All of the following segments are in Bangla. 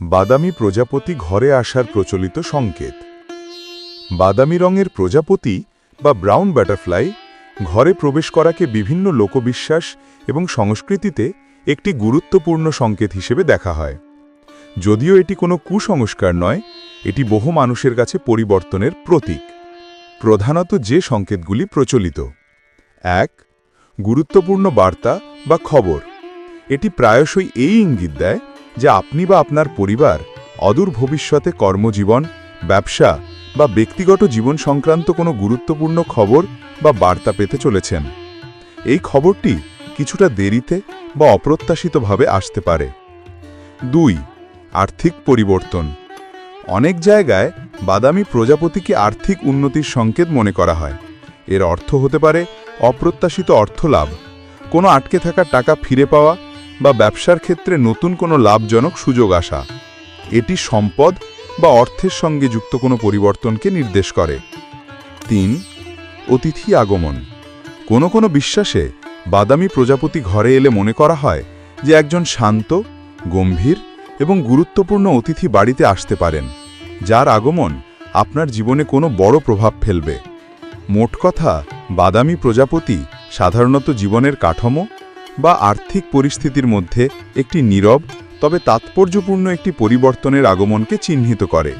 বাদামি প্রজাপতি ঘরে আসার প্রচলিত সংকেত। বাদামি রঙের প্রজাপতি বা ব্রাউন বাটারফ্লাই ঘরে প্রবেশ করাকে বিভিন্ন লোকবিশ্বাস এবং সংস্কৃতিতে একটি গুরুত্বপূর্ণ সংকেত হিসেবে দেখা হয়। যদিও এটি কোনো কুসংস্কার নয়, এটি বহু মানুষের কাছে পরিবর্তনের প্রতীক। প্রধানত যে সংকেতগুলি প্রচলিত। এক, গুরুত্বপূর্ণ বার্তা বা খবর। এটি প্রায়শই এই ইঙ্গিত দেয় যে আপনি বা আপনার পরিবার অদূর ভবিষ্যতে কর্মজীবন, ব্যবসা বা ব্যক্তিগত জীবন সংক্রান্ত কোনো গুরুত্বপূর্ণ খবর বা বার্তা পেতে চলেছেন। এই খবরটি কিছুটা দেরিতে বা অপ্রত্যাশিতভাবে আসতে পারে। দুই, আর্থিক পরিবর্তন। অনেক জায়গায় বাদামি প্রজাপতিকে আর্থিক উন্নতির সংকেত মনে করা হয়। এর অর্থ হতে পারে অপ্রত্যাশিত অর্থলাভ। কোনো আটকে থাকা টাকা ফিরে পাওয়া বা ব্যবসার ক্ষেত্রে নতুন কোনো লাভজনক সুযোগ আসা। এটি সম্পদ বা অর্থের সঙ্গে যুক্ত কোনো পরিবর্তনকে নির্দেশ করে। তিন, অতিথি আগমন। কোনো কোনো বিশ্বাসে বাদামি প্রজাপতি ঘরে এলে মনে করা হয় যে একজন শান্ত, গম্ভীর এবং গুরুত্বপূর্ণ অতিথি বাড়িতে আসতে পারেন। যার আগমন আপনার জীবনে কোনো বড় প্রভাব ফেলবে। মোট কথা, বাদামি প্রজাপতি সাধারণত জীবনের কাঠামো বা আর্থিক পরিস্থিতির মধ্যে একটি নীরব, তবে তাৎপর্যপূর্ণ একটি পরিবর্তনের আগমনকে চিহ্নিত করে।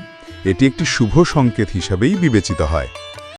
এটি একটি শুভ সংকেত হিসাবেই বিবেচিত হয়।